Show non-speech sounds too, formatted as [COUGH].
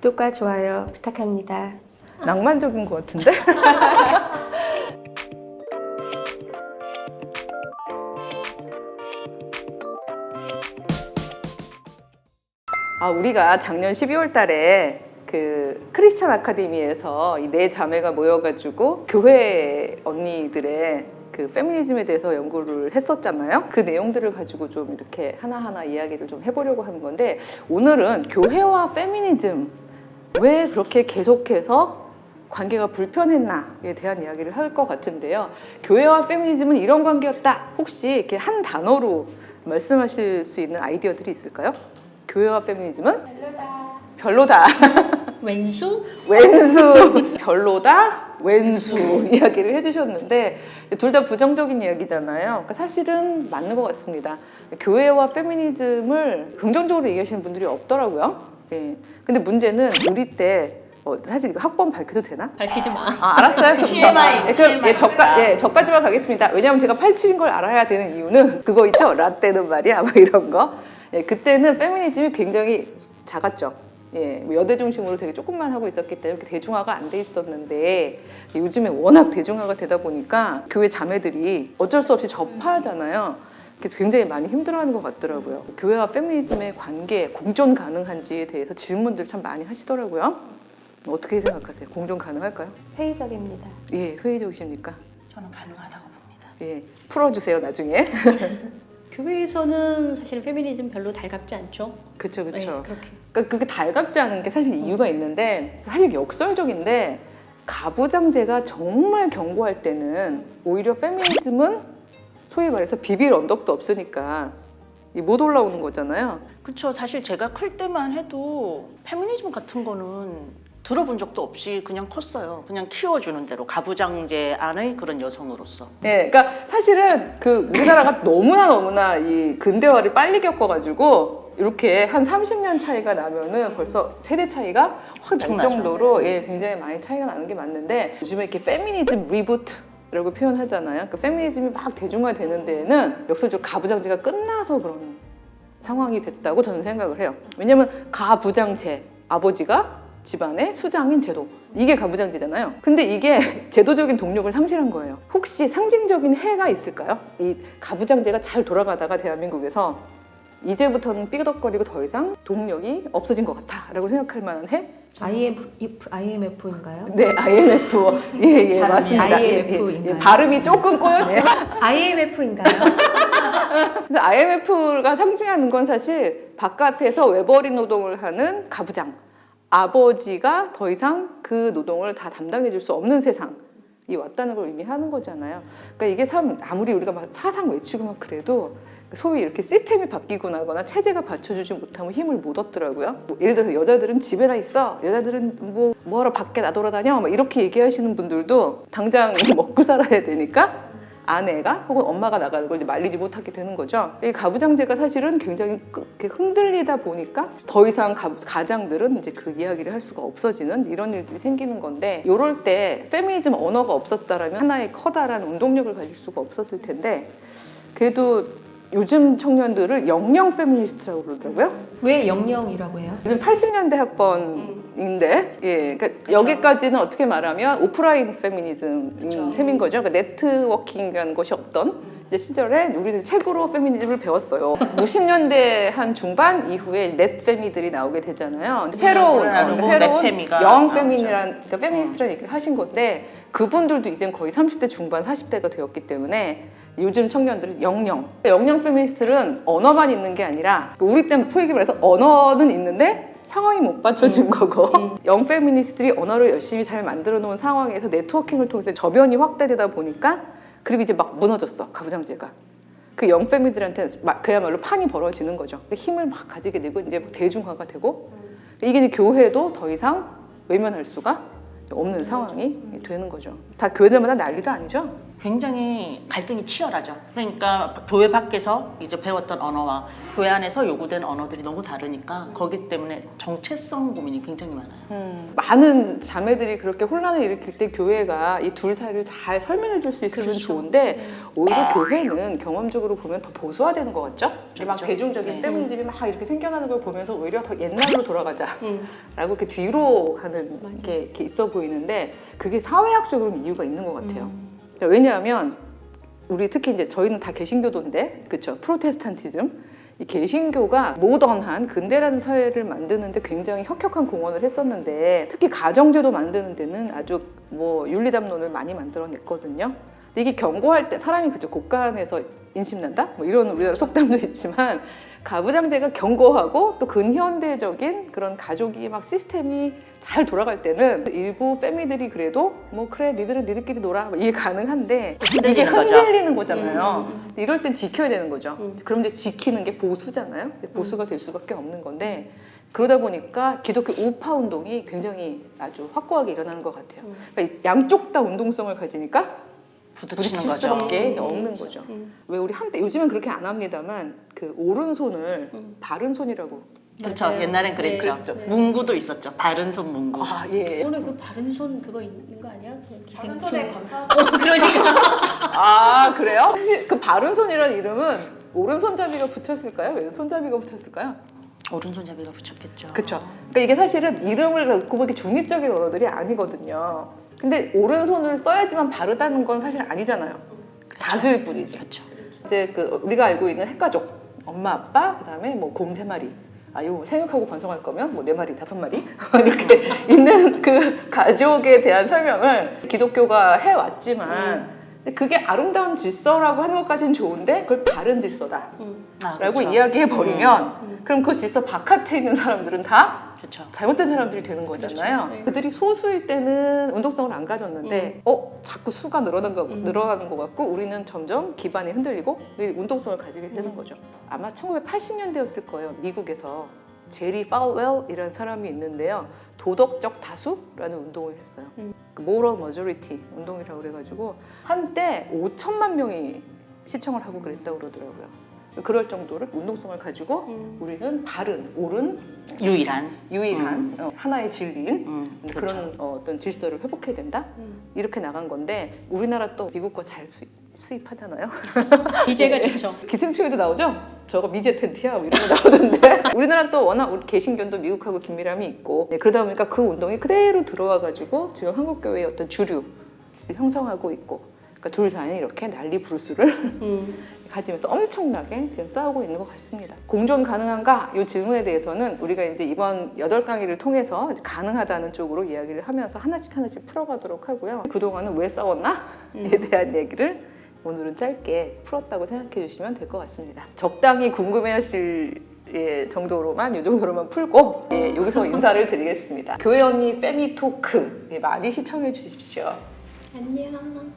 구독과 좋아요 부탁합니다. 낭만적인 것 같은데? [LAUGHS] 아, 우리가 작년 12월 달에 그 크리스찬 아카데미에서 이 네 자매가 모여가지고 교회 언니들의 그 페미니즘에 대해서 연구를 했었잖아요. 그 내용들을 가지고 좀 이렇게 하나하나 이야기를 좀 해보려고 하는 건데 오늘은 교회와 페미니즘 왜 그렇게 계속해서 관계가 불편했나에 대한 이야기를 할 것 같은데요. 교회와 페미니즘은 이런 관계였다. 혹시 이렇게 한 단어로 말씀하실 수 있는 아이디어들이 있을까요? 교회와 페미니즘은 별로다. [LAUGHS] 왼수? 왼수 별로다 왼수 [LAUGHS] 이야기를 해주셨는데 둘 다 부정적인 이야기잖아요. 그러니까 사실은 맞는 것 같습니다. 교회와 페미니즘을 긍정적으로 얘기하시는 분들이 없더라고요. 예. 근데 문제는 우리 때 어, 사실 이거 학번 밝혀도 되나? 밝히지 마. 아 알았어요. 그럼 [LAUGHS] TMI, 저, 예, 그럼 예, TMI. 저까 예 저까지만 가겠습니다. 왜냐하면 제가 87인 걸 알아야 되는 이유는 그거 있죠. [LAUGHS] 라떼는 말이야, 막 이런 거. 예, 그때는 페미니즘이 굉장히 작았죠. 예, 뭐 여대 중심으로 되게 조금만 하고 있었기 때문에 대중화가 안 돼 있었는데 요즘에 워낙 대중화가 되다 보니까 교회 자매들이 어쩔 수 없이 접하잖아요. 굉장히 많이 힘들어하는 것 같더라고요. 교회와 페미니즘의 관계 공존 가능한지에 대해서 질문들 참 많이 하시더라고요. 어떻게 생각하세요? 공존 가능할까요? 회의적입니다. 예, 회의적이십니까? 저는 가능하다고 봅니다. 예, 풀어주세요 나중에. [LAUGHS] 교회에서는 사실 페미니즘 별로 달갑지 않죠. 그렇죠, 네, 그렇죠. 그렇게. 그러니까 그게 달갑지 않은 게 사실 이유가 있는데 사실 역설적인데 가부장제가 정말 경고할 때는 오히려 페미니즘은 소위 말해서 비빌 언덕도 없으니까 이못 올라오는 거잖아요. 그쵸. 사실 제가 클 때만 해도 페미니즘 같은 거는 들어본 적도 없이 그냥 컸어요. 그냥 키워주는 대로 가부장제 안의 그런 여성으로서. 예, 그러니까 사실은 그 우리나라가 [COUGHS] 너무나 너무나 이 근대화를 빨리 겪어가지고 이렇게 한 30년 차이가 나면은 벌써 세대 차이가 확 날. 정도로 예, 굉장히 많이 차이가 나는 게 맞는데 요즘에 이렇게 페미니즘 리부트 라고 표현하잖아요. 그 페미니즘이 막 대중화되는 데에는 역설적으로 가부장제가 끝나서 그런 상황이 됐다고 저는 생각을 해요. 왜냐면 가부장제 아버지가 집안의 수장인 제도 이게 가부장제잖아요. 근데 이게 [LAUGHS] 제도적인 동력을 상실한 거예요. 혹시 상징적인 해가 있을까요? 이 가부장제가 잘 돌아가다가 대한민국에서 이제부터는 삐그덕거리고 더 이상 동력이 없어진 것 같다라고 생각할 만한 해? IMF, IMF인가요? 네, IMF. 예, 예, 발음이 맞습니다. 예, 예, IMF 인가요? 예, 발음이 조금 꼬였지만 IMF인가요? 근데 IMF가 상징하는 건 사실 바깥에서 외벌이 노동을 하는 가부장. 아버지가 더 이상 그 노동을 다 담당해 줄 수 없는 세상이 왔다는 걸 의미하는 거잖아요. 그러니까 이게 참 아무리 우리가 막 사상 외치고 막 그래도 소위 이렇게 시스템이 바뀌고 나거나 체제가 받쳐주지 못하면 힘을 못 얻더라고요. 뭐 예를 들어서 여자들은 집에나 있어. 여자들은 뭐 뭐하러 밖에 나돌아다녀. 막 이렇게 얘기하시는 분들도 당장 [LAUGHS] 먹고 살아야 되니까 아내가 혹은 엄마가 나가는 걸 이제 말리지 못하게 되는 거죠. 이 가부장제가 사실은 굉장히 흔들리다 보니까 더 이상 가, 가장들은 이제 그 이야기를 할 수가 없어지는 이런 일들이 생기는 건데 이럴 때 페미니즘 언어가 없었다라면 하나의 커다란 운동력을 가질 수가 없었을 텐데 그래도 요즘 청년들을 영영 페미니스트라고 그러더라고요. 왜 영영이라고 해요? 요즘 80년대 학번인데, 예, 그러니까 여기까지는 어떻게 말하면 오프라인 페미니즘인 셈인 거죠. 그러니까 네트워킹이라는 것이 없던 이제 시절에 우리는 책으로 페미니즘을 배웠어요. 90년대 한 중반 이후에 넷 페미들이 나오게 되잖아요. 근데 새로운, 어, 그러니까 뭐 새로운 넷페미가 영. 페미니란, 그러니까 페미니스트라는 얘기를 하신 건데 그분들도 이제 거의 30대 중반, 40대가 되었기 때문에 요즘 청년들은 영영. 영영 페미니스트는 언어만 있는 게 아니라 우리 때 소위 말해서 언어는 있는데 상황이 못 받쳐준 거고 영 페미니스트들이 언어를 열심히 잘 만들어 놓은 상황에서 네트워킹을 통해서 저변이 확대되다 보니까 그리고 이제 막 무너졌어 가부장제가. 그 영 페미들한테 그야말로 판이 벌어지는 거죠. 그 힘을 막 가지게 되고 이제 막 대중화가 되고 이게 이제 교회도 더 이상 외면할 수가 없는 상황이 되는 거죠. 다 교회들마다 난리도 아니죠. 굉장히 갈등이 치열하죠. 그러니까 교회 밖에서 이제 배웠던 언어와 교회 안에서 요구된 언어들이 너무 다르니까 거기 때문에 정체성 고민이 굉장히 많아요. 음, 많은 자매들이 그렇게 혼란을 일으킬 때 교회가 이 둘 사이를 잘 설명해 줄 수 있으면 그렇죠. 좋은데 네. 오히려 교회는 경험적으로 보면 더 보수화되는 것 같죠? 이게 막 그렇죠. 대중적인 네. 페미니즘이 막 이렇게 생겨나는 걸 보면서 오히려 더 옛날로 돌아가자라고 음. 이렇게 뒤로 가는 맞아요. 게 있어 보이는데 그게 사회학적으로 이유가 있는 것 같아요. 음. 왜냐하면 우리 특히 이제 저희는 다 개신교도인데 그렇죠 프로테스탄티즘. 이 개신교가 모던한 근대라는 사회를 만드는데 굉장히 혁혁한 공헌을 했었는데 특히 가정제도 만드는 데는 아주 뭐 윤리담론을 많이 만들어냈거든요. 이게 경고할 때 사람이 그죠 곳간에서 인심난다 뭐 이런 우리나라 속담도 [LAUGHS] 있지만 가부장제가 경고하고 또 근현대적인 그런 가족이 막 시스템이 잘 돌아갈 때는 일부 패미들이 그래도 뭐 그래 니들은 니들끼리 놀아 뭐 이해 가능한데 이게 흔들리는 거죠. 흔들리는 거잖아요. 음, 음, 근데 이럴 땐 지켜야 되는 거죠. 음. 그럼 이제 지키는 게 보수잖아요. 근데 보수가 될 수밖에 없는 건데 그러다 보니까 기독교 우파 운동이 굉장히 아주 확고하게 일어나는 것 같아요. 음. 그러니까 이 양쪽 다 운동성을 가지니까 부딪히는 부딪힐 거죠. 수밖에 음. 없는 거죠. 음. 왜 우리 한때 요즘은 그렇게 안 합니다만 그 오른손을 음. 바른 손이라고 그렇죠. 맞아요. 옛날엔 그랬죠. 네, 네. 문구도 있었죠. 바른 손 문구. 아 예. 오늘 그 바른 손 그거 있는 거 아니야? 그 기생충. 감사. [LAUGHS] 아 그래요? 사실 그 바른 손이라는 이름은 오른손잡이가 붙였을까요? 왼손잡이가 붙였을까요? 오른손잡이가 붙였겠죠. 그렇죠. 그러니까 이게 사실은 이름을 갖고 보기 중립적인 언어들이 아니거든요. 근데 오른손을 써야지만 바르다는 건 사실 아니잖아요. 다수일 뿐이지. 그렇죠. 이제 그 우리가 알고 있는 핵가족, 엄마, 아빠, 그다음에 뭐 곰 세 마리. 아, 이거 생육하고 번성할 거면 뭐 네 마리, 다섯 마리 [LAUGHS] 이렇게 있는 그 가족에 대한 설명을 기독교가 해 왔지만 근데 그게 아름다운 질서라고 하는 것까지는 좋은데 그걸 바른 질서다. 음. 아, 라고 그렇죠. 이야기해 버리면 음. 그럼 그 질서 바깥에 있는 사람들은 다 그렇죠. 잘못된 사람들이 되는 거잖아요. 그렇죠. 네. 그들이 소수일 때는 운동성을 안 가졌는데, 어 자꾸 수가 늘어나는 것, 음. 늘어나는 것 같고 우리는 점점 기반이 흔들리고 이 운동성을 가지게 되는 음. 거죠. 아마 1980년대였을 거예요. 미국에서 제리 파웰이라는 사람이 있는데요. 도덕적 다수라는 운동을 했어요. 음. 그 moral majority 운동이라고 그래가지고 한때 5천만 명이 시청을 하고 그랬다고 그러더라고요. 그럴 정도로 운동성을 가지고 음. 우리는 바른, 옳은, 유일한. 유일한 어, 하나의 진리인 음, 그렇죠. 그런 어, 어떤 질서를 회복해야 된다 음. 이렇게 나간 건데 우리나라 또 미국 거잘 수입, 수입하잖아요. 이제가 좋죠. [LAUGHS] 기생충에도 나오죠. 저거 미제 텐트야 뭐 이런 거 나오던데 [LAUGHS] 우리나라 또 워낙 우리 개신교도 미국하고 긴밀함이 있고 네, 그러다 보니까 그 운동이 그대로 들어와가지고 지금 한국 교회의 어떤 주류를 형성하고 있고 그러니까 둘 사이는 이렇게 난리 부르스를 [LAUGHS] 음. 가지면서 엄청나게 지금 싸우고 있는 것 같습니다. 공존 가능한가? 이 질문에 대해서는 우리가 이제 이번 여덟 강의를 통해서 가능하다는 쪽으로 이야기를 하면서 하나씩 하나씩 풀어가도록 하고요. 그동안은 왜 싸웠나? 에 대한 얘기를 오늘은 짧게 풀었다고 생각해 주시면 될 것 같습니다. 적당히 궁금해하실 예, 정도로만 이 정도로만 풀고 예, 여기서 인사를 [LAUGHS] 드리겠습니다. 교회 언니 페미 토크 예, 많이 시청해 주십시오. 안녕.